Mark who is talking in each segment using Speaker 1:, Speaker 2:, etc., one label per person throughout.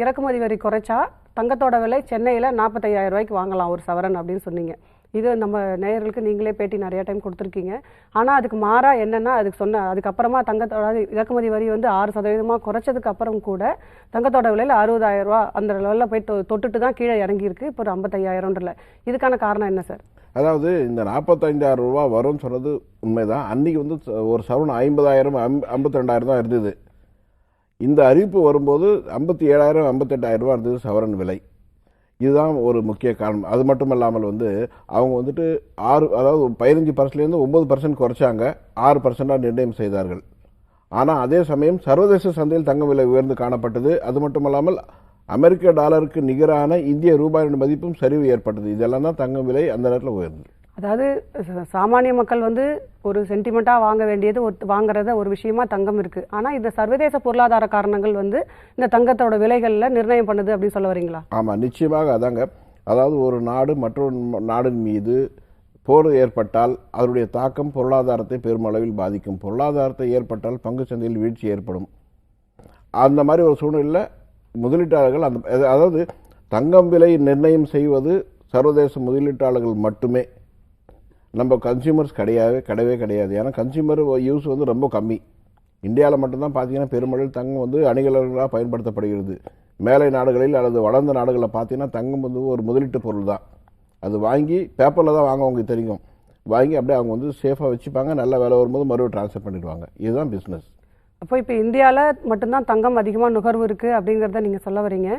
Speaker 1: இறக்குமதி வரி குறைச்சா தங்கத்தோட விலை சென்னையில் நாற்பத்தையாயிரம் ரூபாய்க்கு வாங்கலாம் ஒரு சவரன் அப்படின்னு சொன்னீங்க. இது நம்ம நேயர்களுக்கு நீங்களே பேட்டி நிறைய டைம் கொடுத்துருக்கீங்க. ஆனால் அதுக்கு மாறாக என்னென்னா அதுக்கு சொன்ன அதுக்கப்புறமா தங்கத்தோட இறக்குமதி வரி வந்து ஆறு சதவீதமாக குறைச்சதுக்கு அப்புறம் கூட தங்கத்தோட விலையில் அறுபதாயிரம் ரூபா அந்த லெவலில் போய் தொட்டுட்டு தான் கீழே இறங்கியிருக்கு. இப்போ ஒரு ஐம்பத்தையாயிரம்ன்றல. இதுக்கான காரணம் என்ன சார்
Speaker 2: அதாவது இந்த நாற்பத்தஞ்சாயிரம் ரூபா வரும்னு சொன்னது உண்மைதான். அன்றைக்கி வந்து ஒரு சவரன் ஐம்பதாயிரம் ஐம்பத்தி ரெண்டாயிரம் தான் இருந்தது. இந்த அறிவிப்பு வரும்போது ஐம்பத்தி ஏழாயிரம் ஐம்பத்தெட்டாயிரம் ரூபா இருந்தது சவரன் விலை. இதுதான் ஒரு முக்கிய காரணம். அது மட்டும் இல்லாமல் வந்து அவங்க வந்துட்டு ஆறு அதாவது பதினஞ்சு பர்சன்ட்லேருந்து ஒம்பது பர்சன்ட் குறைச்சாங்க. ஆறு பர்சன்டாக நிர்ணயம் செய்தார்கள். ஆனால் அதே சமயம் சர்வதேச சந்தையில் தங்க விலை உயர்ந்து காணப்பட்டது. அது மட்டும் இல்லாமல் அமெரிக்க டாலருக்கு நிகரான இந்திய ரூபாயின் மதிப்பும் சரிவு ஏற்பட்டது. இதெல்லாம் தான் தங்க விலை அந்த நேரத்தில் உயர்ந்தது.
Speaker 1: அதாவது சாமானிய மக்கள் வந்து ஒரு சென்டிமெண்ட்டாக வாங்க வேண்டியது ஒரு வாங்குறத ஒரு விஷயமா தங்கம் இருக்குது ஆனால் இந்த சர்வதேச பொருளாதார காரணங்கள் வந்து இந்த தங்கத்தோட விலைகளில் நிர்ணயம் பண்ணுது அப்படின்னு சொல்ல வரீங்களா?
Speaker 2: ஆமாம் நிச்சயமாக அதாங்க. அதாவது ஒரு நாடு மற்றொரு நாடின் மீது போர் ஏற்பட்டால் அதனுடைய தாக்கம் பொருளாதாரத்தை பெருமளவில் பாதிக்கும். பொருளாதாரத்தை ஏற்பட்டால் பங்குச் சந்தையில் வீழ்ச்சி ஏற்படும். அந்த மாதிரி ஒரு சூழ்நிலையில் முதலீட்டாளர்கள் அந்த அதாவது தங்கம் விலை நிர்ணயம் செய்வது சர்வதேச முதலீட்டாளர்கள் மட்டுமே நம்ம கன்சியூமர்ஸ் கிடையவே கிடையவே கிடையாது. ஏன்னா கன்சியூமர் யூஸ் வந்து ரொம்ப கம்மி. இந்தியாவில் மட்டும்தான் பார்த்தீங்கன்னா பெருமளவில் தங்கம் வந்து அணிகலர்களாக பயன்படுத்தப்படுகிறது. மேலை நாடுகளில் அல்லது வளர்ந்த நாடுகளில் பார்த்தீங்கன்னா தங்கம் வந்து ஒரு முதலீட்டு பொருள் தான் அது வாங்கி பேப்பரில் தான் வாங்க அவங்களுக்கு தெரியும். வாங்கி அப்படியே அவங்க வந்து சேஃபாக வச்சுப்பாங்க நல்ல வேலை வரும்போது மறுபடியும் ட்ரான்ஸ்ஃபர் பண்ணிடுவாங்க. இதுதான் பிஸ்னஸ்
Speaker 1: அப்போ இப்போ இந்தியாவில் மட்டும்தான் தங்கம் அதிகமாக நுகர்வு இருக்குது அப்படிங்கிறத நீங்கள் சொல்ல வரீங்க.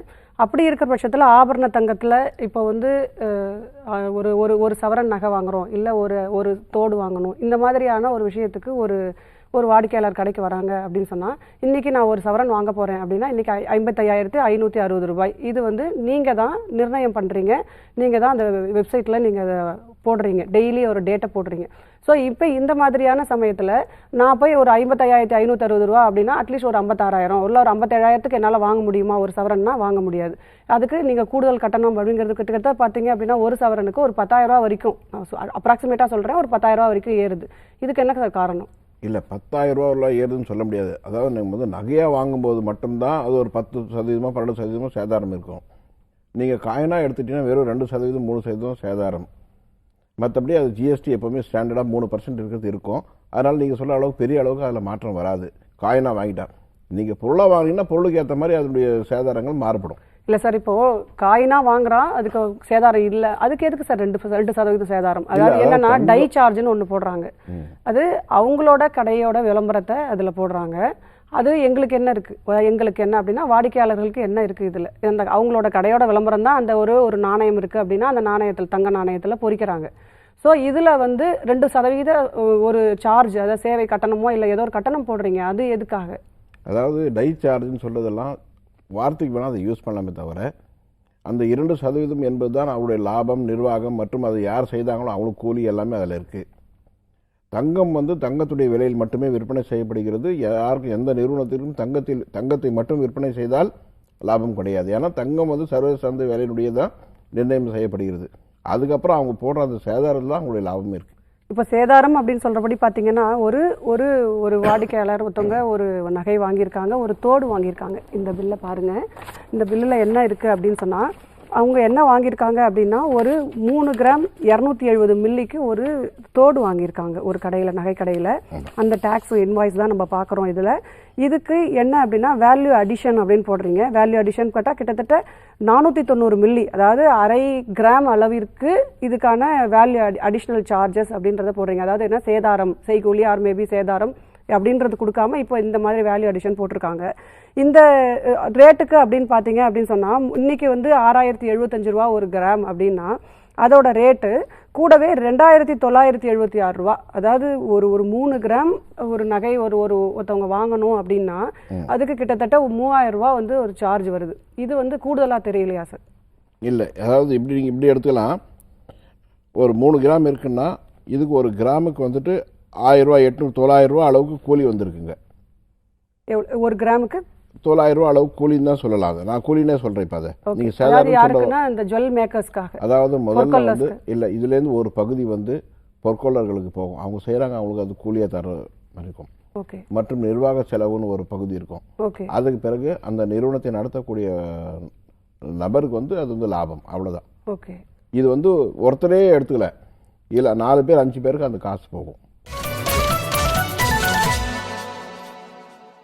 Speaker 1: அப்படி இருக்கிற பட்சத்தில் ஆபரண தங்கத்தில் இப்போ வந்து ஒரு ஒரு ஒரு சவரன் நகை வாங்குறோம். இல்லை ஒரு ஒரு தோடு வாங்கணும். இந்த மாதிரியான ஒரு விஷயத்துக்கு ஒரு ஒரு வாடிக்கையாளர் கடைக்கு வராங்க அப்படின்னு சொன்னால் இன்றைக்கி நான் ஒரு சவரன் வாங்க போகிறேன் அப்படின்னா இன்றைக்கி ஐம்பத்தையாயிரத்து ஐநூற்றி அறுபது ரூபாய். இது வந்து நீங்கள் தான் நிர்ணயம் பண்ணுறீங்க நீங்கள் தான் அந்த வெப்சைட்டில் நீங்கள் அதை போடுறீங்க. டெய்லி ஒரு டேட்டை போடுறீங்க. ஸோ இப்போ இந்த மாதிரியான சமயத்தில் நான் போய் ஒரு ஐம்பத்தையாயிரத்தி ஐநூற்றி அறுபது ரூபா அப்படின்னா அட்லீஸ்ட் ஒரு ஐம்பத்தாறாயிரம். இல்லை ஒரு ஐம்பத்தேழாயிரத்துக்கு என்னால் வாங்க முடியுமா? ஒரு சவரன்னா வாங்க முடியாது. அதுக்கு நீங்கள் கூடுதல் கட்டணம் அப்படிங்கிறது கிட்டத்தட்ட பார்த்தீங்க அப்படின்னா ஒரு சவரனுக்கு ஒரு பத்தாயிரம் ரூபா வரைக்கும். அப்ராக்சிமேட்டாக சொல்கிறேன் ஒரு பத்தாயிரம் ரூபா வரைக்கும் ஏறுது. இதுக்கு என்ன சார் காரணம்?
Speaker 2: இல்லை பத்தாயிரம் ரூபாவில் ஏறுதுன்னு சொல்ல முடியாது. அதாவது நீங்கள் வந்து நகையாக வாங்கும்போது மட்டும்தான் அது ஒரு பத்து சதவீதமாக பன்னெண்டு சதவீதமாக சேதாரம் இருக்கும். நீங்கள் காயினாக எடுத்துட்டீங்கன்னா வெறும் ரெண்டு சதவீதம் மூணு சதவீதம் சேதாரம். மற்றபடி அது ஜிஎஸ்டி எப்போவுமே ஸ்டாண்டர்டாக மூணு பர்சன்ட் இருக்கிறது இருக்கும். அதனால் நீங்கள் சொல்கிற அளவுக்கு பெரிய அளவுக்கு அதில் மாற்றம் வராது. காயினாக வாங்கிட்டா. நீங்கள் பொருளாக வாங்கினீங்கன்னா பொருளுக்கு ஏற்ற மாதிரி அதனுடைய சேதாரங்கள் மாறுபடும்.
Speaker 1: இல்லை சார் இப்போ காயினா வாங்குறான் அதுக்கு சேதாரம் இல்லை. அதுக்கு எதுக்கு சார் ரெண்டு ரெண்டு சதவீதம் சேதாரம்? அதாவது என்னன்னா டை சார்ஜ்னு ஒன்று போடுறாங்க. அது அவங்களோட கடையோட விளம்பரத்தை அதில் போடுறாங்க. அது எங்களுக்கு என்ன இருக்கு? அஹ் எங்களுக்கு என்ன அப்படின்னா வாடிக்கையாளர்களுக்கு என்ன இருக்கு இதுல? இந்த அவங்களோட கடையோட விளம்பரம் தான் அந்த ஒரு ஒரு நாணயம் இருக்கு அப்படின்னா அந்த நாணயத்தில் தங்க நாணயத்தில் பொறிக்கிறாங்க. ஸோ இதுல வந்து ரெண்டு சதவீத ஒரு சார்ஜ் அதாவது சேவை கட்டணமோ இல்லை ஏதோ ஒரு கட்டணம் போடுறீங்க. அது எதுக்காக?
Speaker 2: அதாவது டை சார்ஜ்னு சொல்றதெல்லாம் வார்த்தைக்கு வேணால் அதை யூஸ் பண்ணலாமே தவிர அந்த இரண்டு சதவீதம் என்பது தான் அவருடைய லாபம் நிர்வாகம் மற்றும் அதை யார் செய்தாங்களோ அவங்களுக்கு கூலி எல்லாமே அதில் இருக்குது தங்கம் வந்து தங்கத்துடைய விலையில் மட்டுமே விற்பனை செய்யப்படுகிறது. யாருக்கும் எந்த நிறுவனத்திற்கும் தங்கத்தில் தங்கத்தை மட்டும் விற்பனை செய்தால் லாபம் கிடையாது. ஏன்னா தங்கம் வந்து சர்வதேச சந்தை விலையினுடைய தான் நிர்ணயம் செய்யப்படுகிறது. அதுக்கப்புறம் அவங்க போடுற அந்த சேதாரத்தில் தான் அவங்களுடைய லாபம் இருக்குது
Speaker 1: இப்போ சேதாரம் அப்படின்னு சொல்கிறபடி பார்த்தீங்கன்னா ஒரு ஒரு ஒரு வாடிக்கையாளர் ஒருத்தவங்க ஒரு நகை வாங்கியிருக்காங்க ஒரு தோடு வாங்கியிருக்காங்க. இந்த பில்லை பாருங்கள் இந்த பில்லில் என்ன இருக்குது அப்படின்னு சொன்னால் அவங்க என்ன வாங்கியிருக்காங்க அப்படின்னா ஒரு மூணு கிராம் இரநூத்தி எழுபது மில்லிக்கு ஒரு தோடு வாங்கியிருக்காங்க ஒரு கடையில் நகை கடையில். அந்த டேக்ஸ் இன்வாய்ஸ் தான் நம்ம பார்க்குறோம் இதில். இதுக்கு என்ன அப்படின்னா வேல்யூ அடிஷன் அப்படின்னு போடுறீங்க. வேல்யூ அடிஷன் கேட்டால் கிட்டத்தட்ட நானூற்றி தொண்ணூறு மில்லி அதாவது அரை கிராம் அளவிற்கு இதுக்கான வேல்யூ அடிஷ்னல் சார்ஜஸ் அப்படின்றத போடுறீங்க. அதாவது என்ன சேதாரம் செய்கூலி ஆர் மேபி சேதாரம் அப்படின்றது கொடுக்காம இப்போ இந்த மாதிரி வேல்யூ அடிஷன் போட்டிருக்காங்க. இந்த ரேட்டுக்கு அப்படின்னு பார்த்தீங்க அப்படின்னு சொன்னால் இன்னைக்கு வந்து ஆறாயிரத்தி எழுபத்தஞ்சு ரூபா ஒரு கிராம் அப்படின்னா அதோட ரேட்டு கூடவே ரெண்டாயிரத்தி தொள்ளாயிரத்தி எழுபத்தி ஆறு ரூபா. அதாவது ஒரு ஒரு மூணு கிராம் ஒரு நகை ஒரு ஒரு ஒருத்தவங்க வாங்கணும் அப்படின்னா அதுக்கு கிட்டத்தட்ட மூவாயிரம் ரூபா வந்து ஒரு சார்ஜ் வருது. இது வந்து கூடுதலாக தெரியலையா சார்
Speaker 2: இல்லை. அதாவது இப்படி நீங்கள் இப்படி எடுத்துக்கலாம். ஒரு மூணு கிராம் இருக்குன்னா இதுக்கு ஒரு கிராமுக்கு வந்துட்டு ஆயிரரூவா எட்நூறு தொள்ளாயிரம் ரூபா அளவுக்கு கூலி வந்திருக்குங்க.
Speaker 1: ஒரு கிராமுக்கு?
Speaker 2: தொள்ளாயிரம் ரூபா அளவுக்கு கூலின்னு தான் சொல்லலாம் அதை. நான் கூலினே சொல்கிறேன் இப்போ அதை. நீங்கள்
Speaker 1: ஜுவல் மேக்கர்ஸ்க்காக.
Speaker 2: அதாவது முதல்ல வந்து. இல்லை இதுலேருந்து ஒரு பகுதி வந்து பொற்கொள்ளர்களுக்கு போகும். அவங்க செய்கிறாங்க அவங்களுக்கு அது கூலியாக தர இருக்கும்.
Speaker 1: ஓகே
Speaker 2: மற்றும் நிர்வாக செலவுன்னு ஒரு பகுதி இருக்கும்.
Speaker 1: ஓகே
Speaker 2: அதுக்கு பிறகு அந்த நிறுவனத்தை நடத்தக்கூடிய நபருக்கு வந்து அது வந்து லாபம். அவ்வளவுதான்.
Speaker 1: ஓகே
Speaker 2: இது வந்து ஒருத்தரே எடுத்துக்கல. இல்லை நாலு பேர் அஞ்சு பேருக்கு அந்த காசு போகும்.